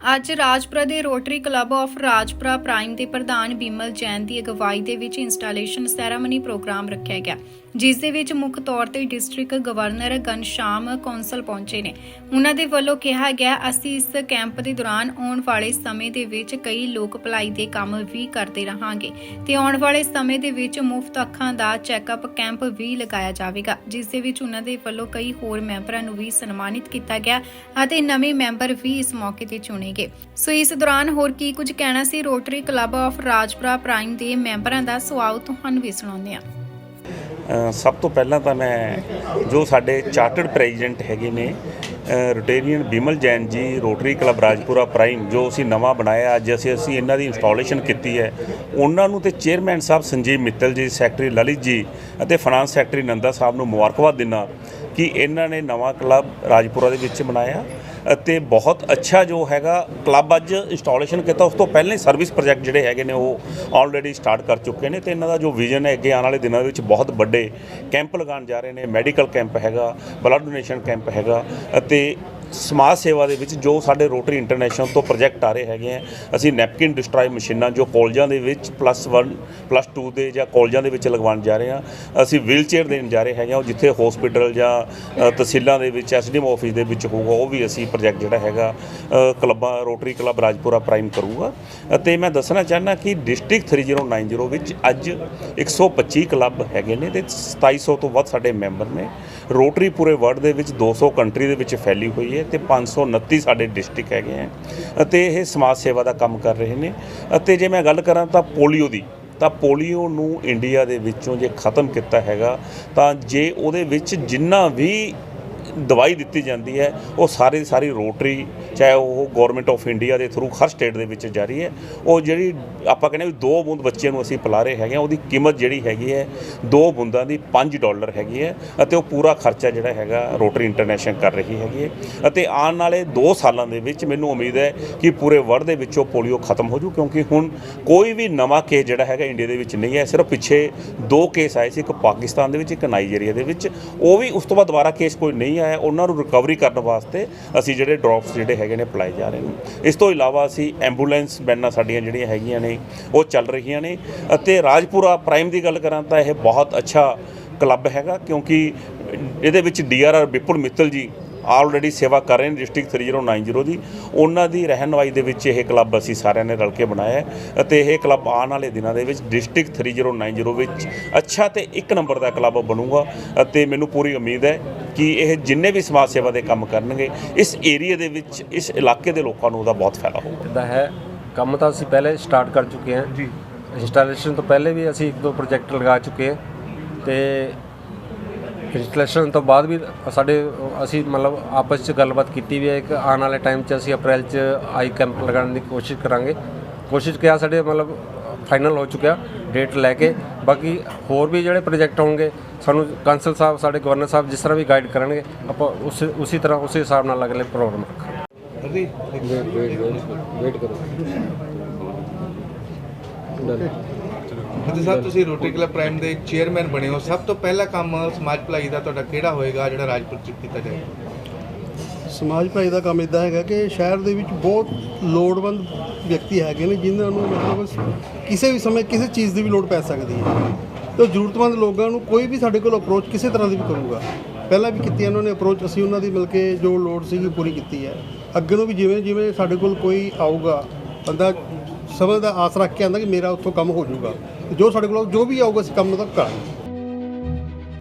ਅੱਜ ਰਾਜਪੁਰਾ ਦੇ Rotary Club of Rajpura Prime ਦੇ ਪ੍ਰਧਾਨ ਬਿਮਲ ਜੈਨ ਦੀ ਅਗਵਾਈ ਦੇ ਵਿੱਚ ਇੰਸਟਾਲੇਸ਼ਨ ਸੈਰਾਮਨੀ ਪ੍ਰੋਗਰਾਮ ਰੱਖਿਆ ਗਿਆ, ਜਿਸ ਦੇ ਵਿੱਚ ਮੁੱਖ ਤੌਰ ਤੇ ਡਿਸਟ੍ਰਿਕਟ ਗਵਰਨਰ ਗਨਸ਼ਾਮ ਕੌਂਸਲ ਪਹੁੰਚੇ ਨੇ। ਉਹਨਾਂ ਦੇ ਵੱਲੋਂ ਕਿਹਾ ਗਿਆ, ਅਸੀਂ ਇਸ ਕੈਂਪ ਦੇ ਦੌਰਾਨ ਆਉਣ ਵਾਲੇ ਸਮੇਂ ਦੇ ਵਿੱਚ ਕਈ ਲੋਕ ਭਲਾਈ ਦੇ ਕੰਮ ਵੀ ਕਰਦੇ ਰਹਾਂਗੇ ਤੇ ਆਉਣ ਵਾਲੇ ਸਮੇਂ ਦੇ ਵਿੱਚ ਮੁਫਤ ਅੱਖਾਂ ਦਾ ਚੈੱਕਅਪ ਕੈਂਪ ਵੀ ਲਗਾਇਆ ਜਾਵੇਗਾ। ਜਿਸ ਦੇ ਵਿੱਚ ਉਹਨਾਂ ਦੇ ਵੱਲੋਂ ਕਈ ਹੋਰ ਮੈਂਬਰਾਂ ਨੂੰ ਵੀ ਸਨਮਾਨਿਤ ਕੀਤਾ ਗਿਆ ਅਤੇ ਨਵੇਂ ਮੈਂਬਰ ਵੀ ਇਸ ਮੌਕੇ ਤੇ ਚੁਣੇ ਗਏ ਸੋ ਇਸ ਦੌਰਾਨ ਹੋਰ ਕੀ ਕੁਝ ਕਹਿਣਾ ਸੀ Rotary Club of Rajpura Prime ਦੇ ਮੈਂਬਰਾਂ ਦਾ ਸੁਆਉ ਤੁਹਾਨੂੰ ਵੀ ਸੁਣਾਉਂਦੇ ਹਾਂ। ਸਭ ਤੋਂ ਪਹਿਲਾਂ ਤਾਂ ਮੈਂ ਜੋ ਸਾਡੇ ਚਾਰਟਰਡ ਪ੍ਰੈਜ਼ੀਡੈਂਟ ਹੈਗੇ ਨੇ ਰੋਟੇਰੀਅਨ ਬਿਮਲ ਜੈਨ ਜੀ ਰੋਟਰੀ ਕਲੱਬ ਰਾਜਪੁਰਾ ਪ੍ਰਾਈਮ ਜੋ ਅਸੀਂ ਨਵਾਂ ਬਣਾਇਆ, ਅੱਜ ਅਸੀਂ ਅਸੀਂ ਇਹਨਾਂ ਦੀ ਇੰਸਟਾਲੇਸ਼ਨ ਕੀਤੀ ਹੈ। ਉਹਨਾਂ ਨੂੰ ਤੇ ਚੇਅਰਮੈਨ ਸਾਹਿਬ ਸੰਜੀਵ ਮਿੱਤਲ ਜੀ ਸੈਕਟਰੀ ਲਲਿਤ ਜੀ ਅਤੇ ਫਾਈਨਾਂਸ ਸੈਕਟਰੀ ਨੰਦਾ ਸਾਹਿਬ ਨੂੰ ਮੁਬਾਰਕਬਾਦ ਦਿੰਦਾ ਕਿ ਇਹਨਾਂ ਨੇ ਨਵਾਂ ਕਲੱਬ ਰਾਜਪੁਰਾ ਦੇ ਵਿੱਚ ਬਣਾਇਆ। ਅਤੇ ਬਹੁਤ ਅੱਛਾ ਜੋ ਹੈਗਾ ਕਲੱਬ ਅੱਜ ਇੰਸਟਾਲੇਸ਼ਨ ਕੀਤਾ। ਉਸ ਤੋਂ ਪਹਿਲਾਂ ਹੀ ਸਰਵਿਸ ਪ੍ਰੋਜੈਕਟ ਜਿਹੜੇ ਹੈਗੇ ਨੇ, ਉਹ ਆਲਰੇਡੀ ਸਟਾਰਟ ਕਰ ਚੁੱਕੇ ਨੇ ਤੇ ਇਹਨਾਂ ਦਾ ਜੋ ਵਿਜ਼ਨ ਹੈ, ਅੱਗੇ ਆਉਣ ਵਾਲੇ ਦਿਨਾਂ ਦੇ ਵਿੱਚ ਬਹੁਤ ਵੱਡੇ ਕੈਂਪ ਲਗਾਉਣ ਜਾ ਰਹੇ ਨੇ। ਮੈਡੀਕਲ ਕੈਂਪ ਹੈਗਾ ਬਲੱਡ ਡੋਨੇਸ਼ਨ ਕੈਂਪ ਹੈਗਾ ਅਤੇ ਸਮਾਜ ਸੇਵਾ ਦੇ ਵਿੱਚ ਜੋ ਸਾਡੇ ਰੋਟਰੀ ਇੰਟਰਨੈਸ਼ਨਲ ਤੋਂ ਪ੍ਰੋਜੈਕਟ ਆ ਰਹੇ ਹੈਗੇ ਆ ਅਸੀਂ ਨੈਪਕਿਨ ਡਿਸਟਰਾਈ ਮਸ਼ੀਨਾਂ ਜੋ ਕਾਲਜਾਂ ਦੇ ਵਿੱਚ ਪਲੱਸ 1 ਪਲੱਸ 2 ਦੇ ਜਾਂ ਕਾਲਜਾਂ ਦੇ ਵਿੱਚ ਲਗਵਾਉਣ ਜਾ ਰਹੇ ਆ ਅਸੀਂ ਵੀਲਚੇਅਰ ਦੇਣ ਜਾ ਰਹੇ ਹੈਗੇ ਆ ਉਹ ਜਿੱਥੇ ਹਸਪੀਟਲ ਜਾਂ ਅ, ਤਹਿਸੀਲਾਂ ਦੇ ਵਿੱਚ ਐਸਡੀਐਮ ਆਫਿਸ ਦੇ ਵਿੱਚ ਹੋਊਗਾ ਉਹ ਵੀ ਅਸੀਂ ਪ੍ਰੋਜੈਕਟ ਜਿਹੜਾ ਹੈਗਾ ਅ, ਕਲੱਬਾਂ ਰੋਟਰੀ ਕਲੱਬ ਰਾਜਪੁਰਾ ਪ੍ਰਾਈਮ ਕਰੂਗਾ। ਅਤੇ ਮੈਂ ਦੱਸਣਾ ਚਾਹੁੰਦਾ ਕਿ ਡਿਸਟ੍ਰਿਕਟ 3090 ਵਿੱਚ ਅੱਜ 125 ਕਲੱਬ ਹੈਗੇ ਨੇ ਤੇ 2700 ਤੋਂ ਵੱਧ ਸਾਡੇ ਮੈਂਬਰ ਨੇ। ਰੋਟਰੀ ਪੂਰੇ ਵਰਲਡ ਦੇ ਵਿੱਚ 200 ਕੰਟਰੀ ਦੇ ਵਿੱਚ ਫੈਲੀ ਹੋਈ ਹੈ ਤੇ 529 ਸਾਡੇ ਡਿਸਟ੍ਰਿਕਟ ਹੈਗੇ ਹੈ ਅਤੇ ਇਹ ਸਮਾਜ ਸੇਵਾ ਦਾ ਕੰਮ ਕਰ ਰਹੇ ਨੇ। ਅਤੇ ਜੇ ਮੈਂ ਗੱਲ ਕਰਾਂ ਤਾਂ ਪੋਲੀਓ ਦੀ, ਤਾਂ ਪੋਲੀਓ ਨੂੰ ਇੰਡੀਆ ਦੇ ਵਿੱਚੋਂ ਜੇ ਖਤਮ ਕੀਤਾ ਹੈਗਾ ਤਾਂ ਜੇ ਉਹਦੇ ਵਿੱਚ ਜਿੰਨਾ ਵੀ ਦਵਾਈ ਦਿੱਤੀ ਜਾਂਦੀ ਹੈ, ਉਹ ਸਾਰੀ ਦੀ ਸਾਰੀ ਰੋਟਰੀ, ਚਾਹੇ ਉਹ ਗਵਰਨਮੈਂਟ ਆਫ ਇੰਡੀਆ ਦੇ ਥਰੂ ਹਰ ਸਟੇਟ ਦੇ ਵਿੱਚ ਜਾਰੀ ਹੈ, ਉਹ ਜਿਹੜੀ ਆਪਾਂ ਕਹਿੰਦੇ ਵੀ ਦੋ ਬੂੰਦ ਬੱਚੇ ਨੂੰ ਅਸੀਂ ਪਿਲਾ ਰਹੇ ਹੈਗੇ ਹਾਂ, ਉਹਦੀ ਕੀਮਤ ਜਿਹੜੀ ਹੈਗੀ ਹੈ, ਦੋ ਬੂੰਦਾਂ ਦੀ 5 ਡਾਲਰ ਹੈਗੀ ਹੈ ਅਤੇ ਉਹ ਪੂਰਾ ਖਰਚਾ ਜਿਹੜਾ ਹੈਗਾ ਰੋਟਰੀ ਇੰਟਰਨੈਸ਼ਨਲ ਕਰ ਰਹੀ ਹੈਗੀ ਹੈ ਅਤੇ ਆਉਣ ਵਾਲੇ 2 ਸਾਲਾਂ ਦੇ ਵਿੱਚ ਮੈਨੂੰ ਉਮੀਦ ਹੈ ਕਿ ਪੂਰੇ ਵਰਲਡ ਦੇ ਵਿੱਚੋਂ ਪੋਲੀਓ ਖਤਮ ਹੋ ਜੂ, ਕਿਉਂਕਿ ਹੁਣ ਕੋਈ ਵੀ ਨਵਾਂ ਕੇਸ ਜਿਹੜਾ ਹੈਗਾ ਇੰਡੀਆ ਦੇ ਵਿੱਚ ਨਹੀਂ ਹੈ, ਸਿਰਫ ਪਿੱਛੇ ਦੋ ਕੇਸ ਆਏ ਸੀ, ਇੱਕ ਪਾਕਿਸਤਾਨ ਦੇ ਵਿੱਚ, ਇੱਕ ਨਾਈਜੀਰੀਆ ਦੇ ਵਿੱਚ, ਉਹ ਵੀ ਉਸ ਤੋਂ ਬਾਅਦ ਦੁਬਾਰਾ ਕੇਸ ਕੋਈ ਨਹੀਂ ਆਇਆ, ਉਹਨਾਂ ਨੂੰ ਰਿਕਵਰੀ ਕਰਨ ਵਾਸਤੇ ਅਸੀਂ ਜਿਹੜੇ ਡ੍ਰੌਪਸ ਜਿਹੜੇ ਹੈਗੇ ਨੇ ਅਪਲਾਈ ਜਾ ਰਹੇ ਨੇ। ਇਸ ਤੋਂ ਇਲਾਵਾ ਅਸੀਂ ਐਂਬੂਲੈਂਸ ਬੈਨਾਂ ਸਾਡੀਆਂ ਜਿਹੜੀਆਂ ਹੈਗੀਆਂ ਨੇ, ਉਹ ਚੱਲ ਰਹੀਆਂ ਨੇ। ਅਤੇ ਰਾਜਪੁਰਾ ਪ੍ਰਾਈਮ ਦੀ ਗੱਲ ਕਰਾਂ ਤਾਂ ਇਹ ਬਹੁਤ ਅੱਛਾ ਕਲੱਬ ਹੈਗਾ, ਕਿਉਂਕਿ ਇਹਦੇ ਵਿੱਚ ਡੀਆਰਆਰ ਵਿਪੁਲ ਮਿੱਤਲ ਜੀ ਆਲਰੇਡੀ ਸੇਵਾ ਕਰ ਰਹੇ ਨੇ ਡਿਸਟ੍ਰਿਕਟ 3090 ਦੀ। ਉਹਨਾਂ ਦੀ ਰਹਿਨੁਮਾਈ ਦੇ ਵਿੱਚ ਇਹ ਕਲੱਬ ਅਸੀਂ ਸਾਰਿਆਂ ਨੇ ਰਲ ਕੇ ਬਣਾਇਆ ਅਤੇ ਇਹ ਕਲੱਬ ਆਉਣ ਵਾਲੇ ਦਿਨਾਂ ਦੇ ਵਿੱਚ ਡਿਸਟ੍ਰਿਕਟ 3090 ਵਿੱਚ ਅੱਛਾ ਤੇ ਇੱਕ ਨੰਬਰ ਦਾ ਕਲੱਬ ਬਣੂਗਾ। ਅਤੇ ਮੈਨੂੰ ਪੂਰੀ ਉਮੀਦ ਹੈ ਕਿ ਇਹ ਜਿੰਨੇ ਵੀ ਸਮਾਜ ਸੇਵਾ ਦੇ ਕੰਮ ਕਰਨਗੇ ਇਸ ਏਰੀਆ ਦੇ ਵਿੱਚ ਇਸ ਇਲਾਕੇ ਦੇ ਲੋਕਾਂ ਨੂੰ ਉਹਦਾ ਬਹੁਤ ਫਾਇਦਾ ਹੋਊਗਾ। ਦਾ ਹੈ ਕੰਮ ਤਾਂ ਅਸੀਂ ਪਹਿਲੇ ਸਟਾਰਟ ਕਰ ਚੁੱਕੇ ਹਾਂ। ਜੀ। ਇੰਸਟਾਲੇਸ਼ਨ ਤੋਂ ਪਹਿਲੇ ਵੀ ਅਸੀਂ ਇੱਕ ਦੋ ਪ੍ਰੋਜੈਕਟ ਲਗਾ ਚੁੱਕੇ ਹਾਂ। ਤੇ ਇੰਸਟਾਲੇਸ਼ਨ ਤੋਂ ਬਾਅਦ ਵੀ ਸਾਡੇ ਅਸੀਂ ਮਤਲਬ ਆਪਸ ਚ ਗੱਲਬਾਤ ਕੀਤੀ ਵੀ ਹੈ ਕਿ ਆਉਣ ਵਾਲੇ ਟਾਈਮ 'ਚ ਅਸੀਂ ਅਪ੍ਰੈਲ 'ਚ ਆਈ ਕੈਂਪ ਲਗਾਉਣ ਦੀ ਕੋਸ਼ਿਸ਼ ਕਰਾਂਗੇ। ਕੋਸ਼ਿਸ਼ ਕਿਹਾ ਸਾਡੇ ਮਤਲਬ ਫਾਈਨਲ ਹੋ ਚੁੱਕਿਆ ਡੇਟ ਲੈ ਕੇ। ਬਾਕੀ ਹੋਰ ਵੀ ਜਿਹੜੇ ਪ੍ਰੋਜੈਕਟ ਹੋਣਗੇ, ਸਾਨੂੰ ਕਾਂਸਲ ਸਾਹਿਬ, ਸਾਡੇ ਗਵਰਨਰ ਸਾਹਿਬ ਜਿਸ ਤਰ੍ਹਾਂ ਵੀ ਗਾਈਡ ਕਰਨਗੇ, ਆਪਾਂ ਉਸ, ਉਸੇ ਤਰ੍ਹਾਂ ਉਸੇ ਹਿਸਾਬ ਨਾਲ ਅਗਲੇ ਪ੍ਰੋਗਰਾਮ ਰੱਖਾਂਗੇ। ਫਤਿਹ ਸਾਹਿਬ ਤੁਸੀਂ ਰੋਟਰੀ ਕਲੱਬ ਪ੍ਰਾਈਮ ਦੇ ਚੇਅਰਮੈਨ ਬਣੇ ਹੋ। ਸਭ ਤੋਂ ਪਹਿਲਾ ਕੰਮ ਸਮਾਜ ਭਲਾਈ ਦਾ ਤੁਹਾਡਾ ਕਿਹੜਾ ਹੋਏਗਾ, ਜਿਹੜਾ ਰਾਜਪੁਰ ਚ ਕੀਤਾ ਜਾਏਗਾ? ਸਮਾਜ ਭਾਈ ਦਾ ਕੰਮ ਇਦਾਂ ਹੈਗਾ ਕਿ ਸ਼ਹਿਰ ਦੇ ਵਿੱਚ ਬਹੁਤ ਲੋੜਵੰਦ ਵਿਅਕਤੀ ਹੈਗੇ ਨੇ ਜਿਨ੍ਹਾਂ ਨੂੰ ਮਤਲਬ ਕਿਸੇ ਵੀ ਸਮੇਂ ਕਿਸੇ ਚੀਜ਼ ਦੀ ਵੀ ਲੋੜ ਪੈ ਸਕਦੀ ਹੈ। ਤੇ ਜ਼ਰੂਰਤਮੰਦ ਲੋਕਾਂ ਨੂੰ ਕੋਈ ਵੀ ਸਾਡੇ ਕੋਲ ਅਪਰੋਚ ਕਿਸੇ ਤਰ੍ਹਾਂ ਦੀ ਵੀ ਕਰੂਗਾ। ਪਹਿਲਾਂ ਵੀ ਕੀਤੀ ਉਹਨਾਂ ਨੇ ਅਪਰੋਚ ਅਸੀਂ ਉਹਨਾਂ ਦੀ ਮਿਲ ਕੇ ਜੋ ਲੋੜ ਸੀਗੀ ਪੂਰੀ ਕੀਤੀ ਹੈ। ਅੱਗੇ ਨੂੰ ਵੀ ਜਿਵੇਂ ਜਿਵੇਂ ਸਾਡੇ ਕੋਲ ਕੋਈ ਆਊਗਾ, ਬੰਦਾ ਸਮਝ ਦਾ ਆਸ ਰੱਖ ਕੇ ਆਂਦਾ ਕਿ ਮੇਰਾ ਉੱਥੋਂ ਕੰਮ ਹੋ ਜਾਊਗਾ। ਜੋ ਸਾਡੇ ਕੋਲ, ਜੋ ਵੀ ਆਊਗਾ, ਅਸੀਂ ਕੰਮ ਉਹਦਾ ਕਰਾਂਗੇ।